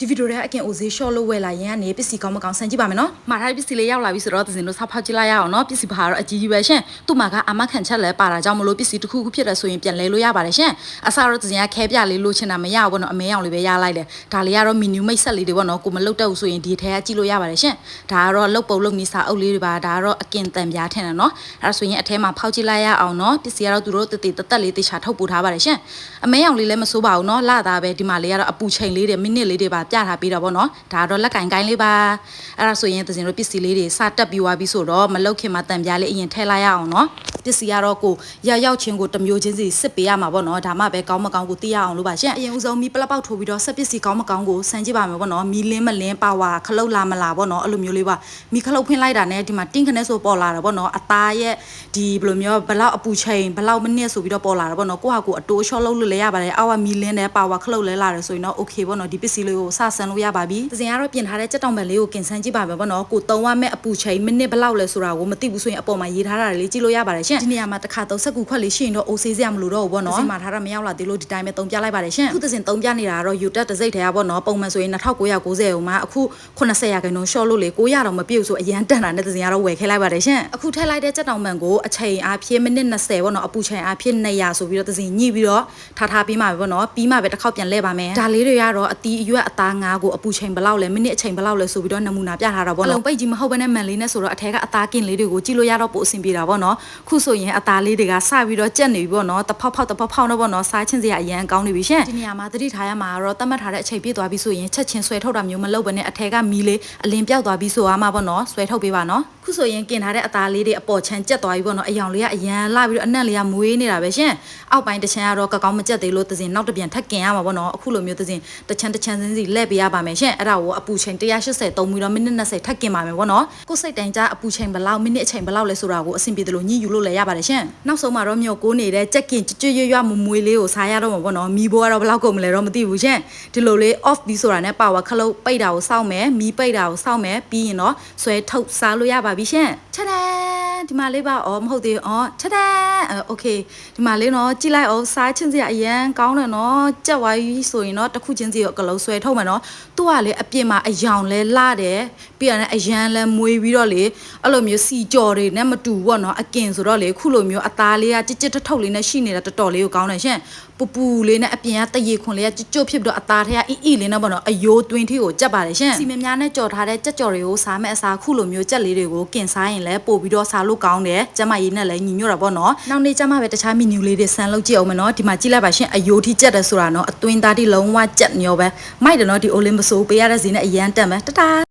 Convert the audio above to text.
ဒီဗီဒီယိုထဲအကင်အိုဈေး short လို့ဝယ်လာရင်ကနေပစ္စည်းကောင်းမကောင်းဆန်ကြည့်ပါမယ်နော်မှာထားတဲ့ပစ္စည်းလေးရောက်လာပြီဆိုတော့သစင်တို့ဆောက်ဖောက်ကြည့်လိုက်ရအောင်နော်ပစ္စည်းဘာကတော့အကြီးကြီးပဲရှင်သူ့မှာကအမခံချက်လဲပါတာကြောင့်မလို့ပစ္စည်းတစ်ခုခုဖြစ်တယ်ဆိုရင်ပြန်လဲလို့ရပါတယ်ရှင်အစားတော့သစင်ကခဲပြလေးလို့ချင်တာမရဘူးပေါ့နော်အမဲအောင်လေးပဲရလိုက်တယ်ဒါလေးကတော့ menu မိတ်ဆက်လေးတွေပေါ့နော်ကိုမလုတ်တော့ဘူးဆိုရင်ဒီထဲကကြည့်လို့ရပါတယ်ရှင်ဒါကတော့လုတ်ပုံလုတ်နီးစာအုပ်လေးတွေပါဒါကတော့အကင်တန်ပြားထင်တယ်နော်အဲ့ဒါဆိုရင်အထဲမှာဖောက်ကြည့်လိုက်ရအောင်နော်ပစ္စည်းကတော့သူတို့တည်တည်တက်တက်လေးတေချာထုတ်ပို့ထားပါတယ်ရှင်အမဲအောင်လေးလည်းမစိုးပါဘူးနော်လာသားပဲဒီမှာလေးကတော့အပူချိန်လေးတွေမိနစ်လေးတွေပါပြထားပေးတော့ပေါ့နော်ဒါကတော့လက်ကင်ကိုင်းလေးပါအဲ့ဒါဆိုရင်သစင်တို့ပစ္စည်းလေးတွေစတက်ပြီးွားပြီးဆိုတော့မလုတ်ခင်မှာတန်ပြားလေးအရင်ထည့်လိုက်ရအောင်နော် ပစ္စည်းကတော့ကိုရရောက်ချင်းကိုတမျိုးချင်းစီစစ်ပေးရမှာပေါ့နော်ဒါမှပဲကောင်းမကောင်းကိုသိရအောင်လို့ပါရှင်အရင်ဦးဆုံးမီပလက်ပေါက်ထိုးပြီးတော့စက်ပစ္စည်းကောင်းမကောင်းကိုဆန်းကြည့်ပါမယ်ပေါ့နော်မီလင်းမလင်းပါဝါခလုတ်လာမလာပေါ့နော်အဲ့လိုမျိုးလေးပါမီခလုတ်ဖွင့်လိုက်တာနဲ့ဒီမှာတင်းခနဲ့ဆိုပေါ်လာတာပေါ့နော်အသားရဲ့ဒီဘယ်လိုမျိုးဘလောက်အပူချိန်ဘလောက်မိနစ်ဆိုပြီးတော့ပေါ်လာတာပေါ့နော်ကိုဟာကိုအတိုးရှော့လုပ်လို့လည်းရပါတယ်အဝမီလင်းနဲ့ပါဝါခလုတ်လဲလာတယ်ဆိုရင်တော့ okay ပေါ့နော်ဒီပစ္စည်းလေးကိုစဆန်းလို့ရပါပြီပစင်ကတော့ပြင်ထားတဲ့ကြက်တောင်ပံလေးကိုကင်ဆန်းကြည့်ပါမယ်ပေါ့နော်ကိုသုံးရမယ့်အပူချိန်မိနစ်ဘလောက်လဲဆိုတာကိုမသိဘူးဆိုရင်အပေါ်မှာရေးထားတာလေးကြည့်လို့ရပါတယ်ရှင်ဒီနေရာမှာတစ်ခါသုံးစက်ကူခွက်လေးရှိရင်တော့အိုဆေးစရာမလိုတော့ဘူးပေါ့နော်ဒီမှာထားတာမရောက်လာသေးလို့ဒီတိုင်းပဲသုံးပြလိုက်ပါတယ်ရှင်အခုသစင်သုံးပြနေတာကတော့ယူတက်တစ်စိတ်ထဲကပေါ့နော်ပုံမှန်ဆိုရင်2990ဟိုမှာအခု80ရာခိုင်နှုန်း short လို့လေ900တော့မပြည့်ဘူးဆိုအရန်တန်တာနဲ့သစင်ကတော့ဝယ်ခဲလိုက်ပါတယ်ရှင်အခုထည့်လိုက်တဲ့ကြက်တောင်ပံကိုအချိန်အားဖြင့်မိနစ်20ပေါ့နော်အပူချိန်အားဖြင့်200ဆိုပြီးတော့သစင်ညှိပြီးတော့ထားထားပြီးမှပဲပေါ့နော်ပြီးမှပဲတစ်ခေါက်ပြန်လဲပါမယ်ဒါလေးတွေကတော့အတီးအရွက်အသားငါးကိုအပူချိန်ဘယ်လောက်လဲမိနစ်အချိန်ဘယ်လောက်လဲဆိုပြီးတော့နမူနာပြထားတာပေါ့နော်အလုံးပိတ်ကြီးမဟုတ်ဘဲနဲ့မန်လေးနဲ့ဆိုတော့အထက်ကအသားကင်လေးတွေကိုကြည့်လို့ရတော့ပိုအဆင်ပြေတာပေါ့နော်ခုဆရင်အသားလေးတွေကစပြီးတော့ကြက်နေပြီပေါ့နော်တဖောက်ဖောက်တဖောက်ဖောက်တော့ပေါ့နော်စားချင်းစရာအရန်ကောင်းနေပြီရှင်ဒီနေရာမှာသတိထားရမှာကတော့တတ်မှတ်ထားတဲ့အချိန်ပြည့်သွားပြီဆိုရင်ချက်ချင်းဆွဲထုတ်တာမျိုးမလုပ်ဘဲနဲ့အထက်ကမီးလေးအလင်းပြောက်သွားပြီဆိုအားမှာပေါ့နော်ဆွဲထုတ်ပေးပါနော်ခုဆိုရင်กินထားတဲ့အသားလေးတွေအပေါ်ချမ်းကြက်သွားပြီပေါ့နော်အယောင်လေးကအရန်လှပြီးတော့အနက်လေးကမွေးနေတာပဲရှင်အောက်ပိုင်းတစ်ချမ်းကတော့ကကောင်းမကြက်သေးလို့သစင်နောက်တစ်ပြန်ထပ်กินရမှာပေါ့နော်အခုလိုမျိုးသစင်တစ်ချမ်းတစ်ချမ်းစင်းစီလဲပေးရပါမယ်ရှင်အဲ့ဒါကိုအပူချိန်180သုံးပြီးတော့မိနစ်20ထပ်กินပါမယ်ပေါ့နော်ကိုစိတ်တိုင်းကြအပူချိန်ဘယ်လောက်မိနစ်အချိန်ဘယ်လောက်လဲဆိုတာကိုအဆင်ပြေတယ်လို့ညှိယူလို့ လည်းရပါတယ်ရှင်နောက်ဆုံးမှာတော့မြို့ကိုနေတဲ့ကြက်ကင်ကြွကြွရွရွမမွေလေးကိုစားရတော့မှာပေါ့နော်မီးဘိုးကတော့ဘယ်လောက်ကုန်မလဲတော့မသိဘူးရှင်ဒီလိုလေး off ပြီးဆိုတာနဲ့ power ခလုတ်ပိတ်တာကိုစောင့်မယ်မီးပိတ်တာကိုစောင့်မယ်ပြီးရင်တော့ဆွဲထုတ်စားလို့ရပါပြီရှင်ချက်တန် ဒီမှာလေးပါအော်မဟုတ်သေးဘူးအော်ချက်တန်โอเคဒီမှာလေးနော်ကြည့်လိုက်အော်စားချင်းစရာအရန်ကောင်းတယ်နော်ကြက်ဝိုင်းဆိုရင်တော့တစ်ခုချင်းစီကိုကလုံးဆွဲထုတ်မယ်နော်သူကလေအပြင်မှာအယောင်လဲလာတယ်ပြီးရင်အရန်လဲမွေးပြီးတော့လေအဲ့လိုမျိုးစီကြော်တွေနဲ့မတူဘူးပေါ့နော်အကင်ဆိုတော့လေခုလိုမျိုးအသားလေးကကြစ်ကြစ်ထထုတ်လေးနဲ့ရှိနေတာတော်တော်လေးကိုကောင်းတယ်ရှင်ပူပူလေးနဲ့အပြင်ကတရေခွန်လေးကကြွတ်ကြွတ်ဖြစ်ပြီးတော့အသားထဲကအီအီလေးနဲ့ပေါ့နော်အယိုးတွင်းထီကိုကြက်ပါတယ်ရှင်စီမများနဲ့ကြော်ထားတဲ့ကြက်ကြော်တွေကိုစားမဲ့အစားခုလိုမျိုးကြက်လေးတွေကိုကင်စားရင်လည်းပို့ပြီးတော့စား လို့ကောင်းတယ်ကျမကြီးနဲ့လည်းညီညွတ်တာပေါ့နော်နောက်နေ့ကျမပဲတခြားမီနူလေးတွေဆန်လုပ်ကြည့်အောင်မနော်ဒီမှာကြည့်လိုက်ပါရှင်အယိုးထီကြက်တယ်ဆိုတာနော်အသွင်းသားတိလုံးဝကြက်ညောပဲမိုက်တယ်နော်ဒီအိုလင်းမဆိုးပေးရတဲ့ဈေးနဲ့အရန်တက်မယ်တတာ